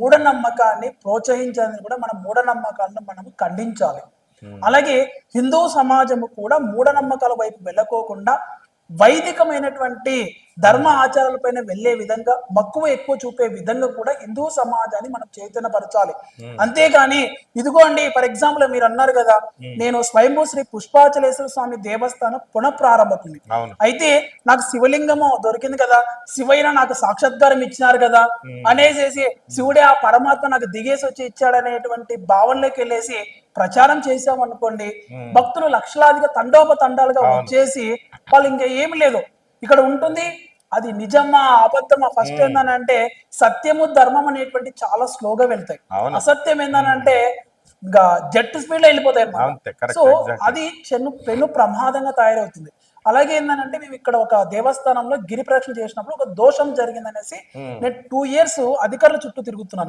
మూఢనమ్మకాన్ని ప్రోత్సహించాలని కూడా మన మూఢనమ్మకాలను మనం ఖండించాలి. అలాగే హిందూ సమాజము కూడా మూఢనమ్మకాల వైపు వెళ్ళకోకుండా వైదికమైనటువంటి ధర్మ ఆచారాలపైన వెళ్ళే విధంగా మక్కువ ఎక్కువ చూపే విధంగా కూడా హిందూ సమాజాన్ని మనం చైతన్యపరచాలి. అంతేగాని ఇదిగోండి ఫర్ ఎగ్జాంపుల్ మీరు అన్నారు కదా నేను స్వయంభూ శ్రీ పుష్పాచలేశ్వర స్వామి దేవస్థానం పునఃప్రారంభకుని అవును. అయితే నాకు శివలింగము దొరికింది కదా శివైన నాకు సాక్షాత్కారం ఇచ్చినారు కదా అనేసేసి శివుడే ఆ పరమాత్మ నాకు దిగేసి వచ్చి ఇచ్చాడనేటువంటి భావనలోకి వెళ్ళేసి ప్రచారం చేసాం అనుకోండి భక్తులు లక్షలాదిగా తండోపతండాలుగా వచ్చేసి వాళ్ళు ఇంకా ఏమి లేదు. ఇక్కడ ఉంటుంది అది నిజమా అబద్ధమా? ఫస్ట్ ఏందనంటే సత్యము ధర్మం అనేటువంటి చాలా స్లోగా వెళ్తాయి. అసత్యం ఏందనంటే ఇంకా జట్టు స్పీడ్లో వెళ్ళిపోతాయి సో. అది చెన్ను పెను ప్రమాదంగా తయారవుతుంది. అలాగే ఏంటంటే మేము ఇక్కడ ఒక దేవస్థానంలో గిరి ప్రదక్షిణ చేసినప్పుడు ఒక దోషం జరిగిందనేసి నేను టూ ఇయర్స్ అధికారుల చుట్టూ తిరుగుతున్నాను.